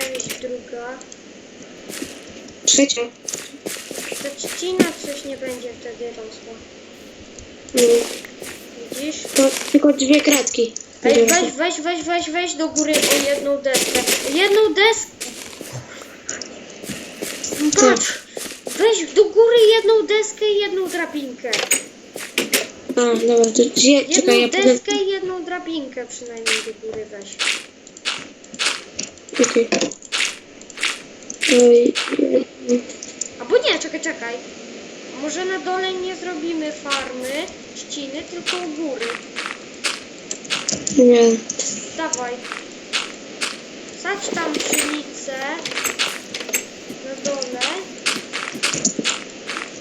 część druga. Trzecia. Ta trzcina coś nie będzie wtedy rosła. Mm, Widzisz? To tylko dwie kratki. Ej, weź, weź, weź, weź, weź do góry o jedną deskę. Jedną deskę. Co? Patrz. Weź do góry jedną deskę i jedną drabinkę. A, dobra, to gdzie? Jedną Czekaj, ja deskę i jedną drabinkę przynajmniej do góry weź. Okej. Oj, Albo nie, czekaj, czekaj. Może na dole nie zrobimy farmy, ściny, tylko u góry. Nie. Dawaj. Sadź tam pszenicę na dole.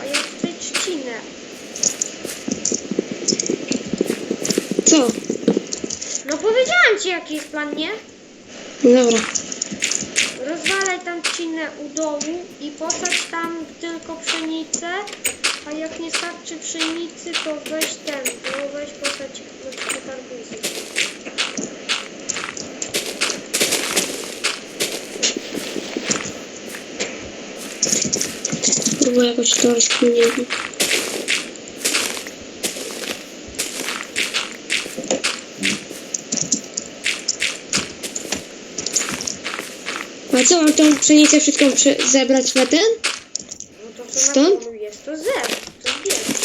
A ja tutaj trzcinę. Co? No powiedziałam ci jaki jest plan, nie? Dobra. Rozwalaj tam trzcinę u dołu i posadź tam tylko pszenicę. A jak nie starczy pszenicy, to weź ten, to weź posadź arbuzy. Próbuję jakoś to rozkminić. A co, mam tą pszenicę wszystką prze- zebrać na ten? No to co Stąd? na polu jest, to zer, to zbierz.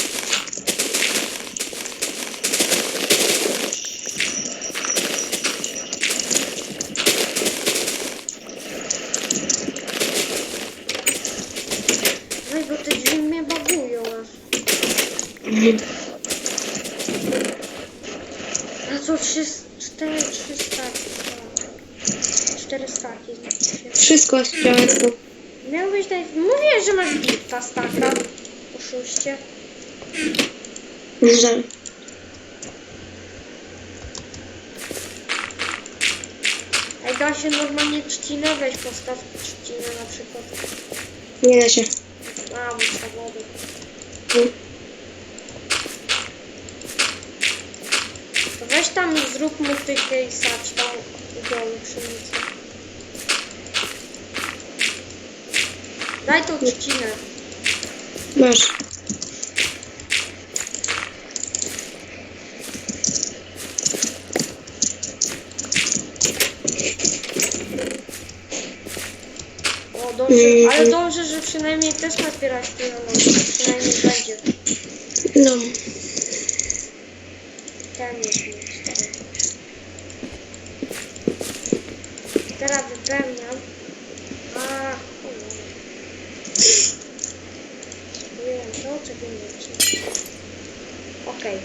Weź, bo te drzwi mnie bagują aż. A co, trzy, cztery, trzy staki. tak. Cztery staki się. Wszystko chciałem. to- Miałbyś dać... Mówię, że masz gifta staka. Oszuście. Że... Ej, da się normalnie trzcinę, weź postaw trzcinę na przykład. Nie da się. A, bo zawody. Mm. To weź tam i zrób motykę i sać tam u dołu pszenicę. Daj tą trzcinę. Masz. O, dobrze, Mm. ale dobrze, że przynajmniej też tyle lądu. Przynajmniej będzie. No. Ten jest stary. Teraz wypełniam. A, cholera. Chcę. Okej.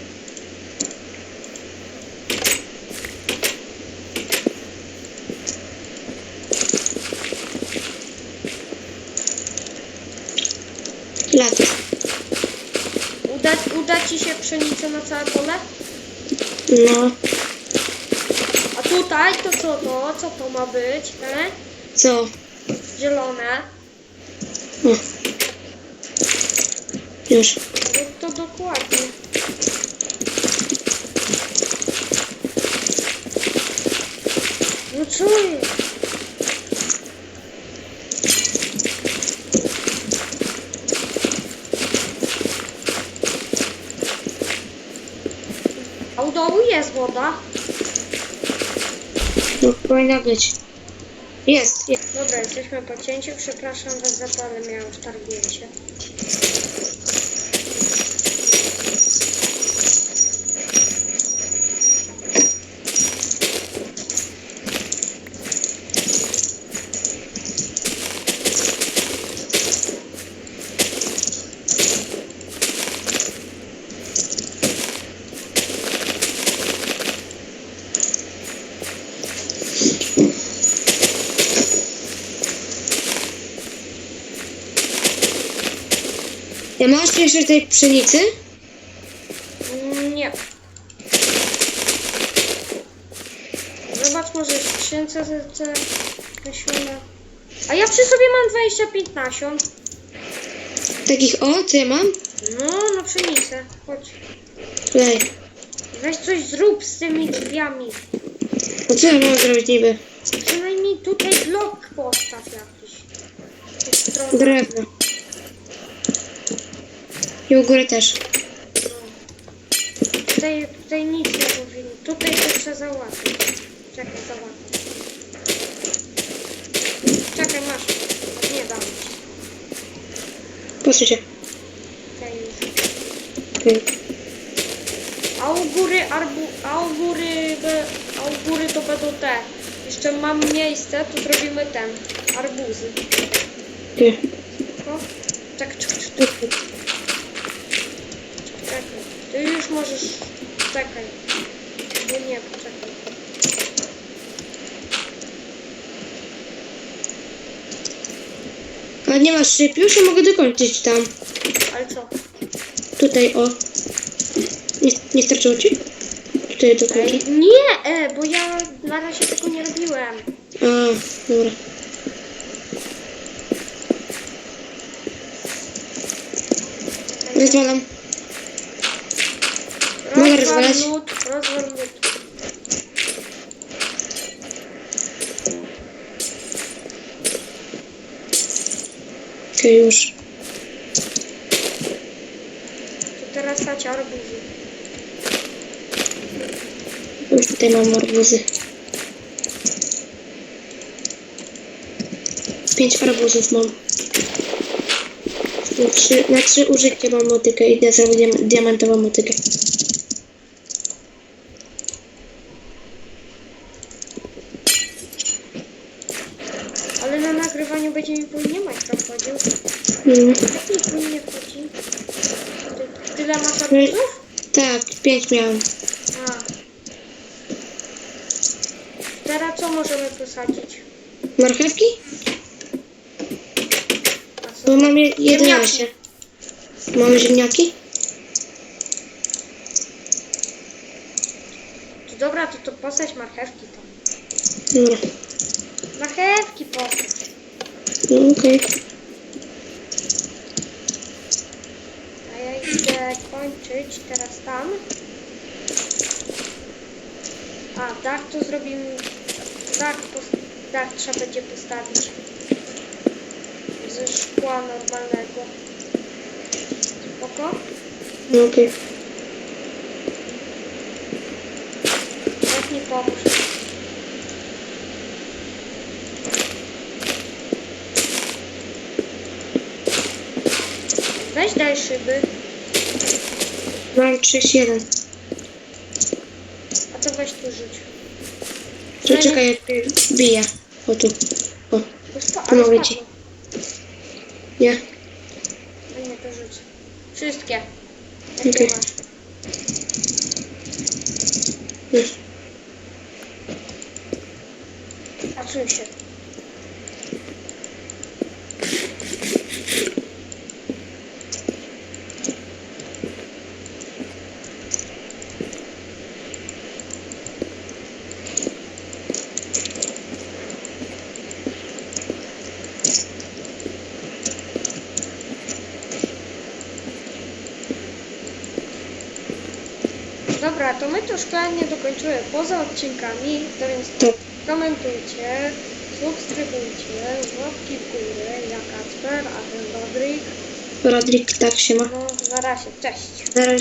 Lat. Uda, uda ci się pszenicę na całe pole? No. A tutaj to co to? Co to ma być? E? Co? Zielone. O. Już. To dokładnie. No co jest? A u dołu jest woda. No, powinna być. Jest, jest. Dobra, jesteśmy po cięciu. Przepraszam was za to, ale sztargnięcie. Ja masz jeszcze tej pszenicy? Mm, Nie. Zobacz może w skrzynce te, te nasiona. A ja przy sobie mam 25 nasion. Takich o, co ja mam? No, na pszenicę. Chodź. Tutaj. Weź coś zrób z tymi drzwiami. No co ja mam zrobić niby? Przynajmniej tutaj blok postaw jakiś. Drewno. I u góry też. Tutaj, tutaj nic nie powinno. Tutaj to trzeba załatwić. Czekaj, załatwię. Czekaj, masz. Nie dam. Proszę cię. Tutaj już. Okej. A u góry arbu, a u góry, a u góry to będą te. Jeszcze mam miejsce, to zrobimy ten. Arbuzy. No. Czekaj, czekaj, czekaj. Czekaj. Ty już możesz. Czekaj. Nie, nie, poczekaj. A nie masz szyb? Już ja mogę dokończyć tam. Ale co? Tutaj, o. Nie, nie starczyło ci? Tutaj dokończę. Ej, nie, e, bo ja na razie tego nie robiłem. A, dobra. Rozwalam. Mogę Rozwal rozwalać? rozwal lód. Okej, już. To teraz stać arbuzy. Już tutaj mam arbuzy. Pięć arbuzów mam. Na trzy, na trzy użycie mam motykę. Idę zrobić diam- diamentową motykę. Ale na nagrywaniu będzie mi później. Mm. Jak mi później chodzi? Ty, tyle masz arbuzów? Tak, pięć miałem. A. Teraz co możemy posadzić? Marchewki? A co? Bo mam je- 11. Mamy ziemniaki? To dobra, to, to posadź marchewki tam. Dobra. Marchewki posadź. No, okej. A ja idę kończyć teraz tam. A, dach to zrobimy. Dach, pos- dach trzeba będzie postawić. Ze szkła normalnego. Spoko? No, okej. Jak mi pomóż. Weź daj szyby, Mam 31. a to weź tu rzuć. To czekaj, biję. O tu. O, To spa- Tu ale mogę ci. nie. A nie, to rzuć. Wszystkie. Jakie Okej. masz. Już. A czuj się. Dobra, to my to szkolenie dokończymy poza odcinkami, to więc komentujcie, subskrybujcie, łapki w górę, ja Kacper, a ten Rodrik. Rodrik, tak się ma. No, na razie, cześć. Na razie.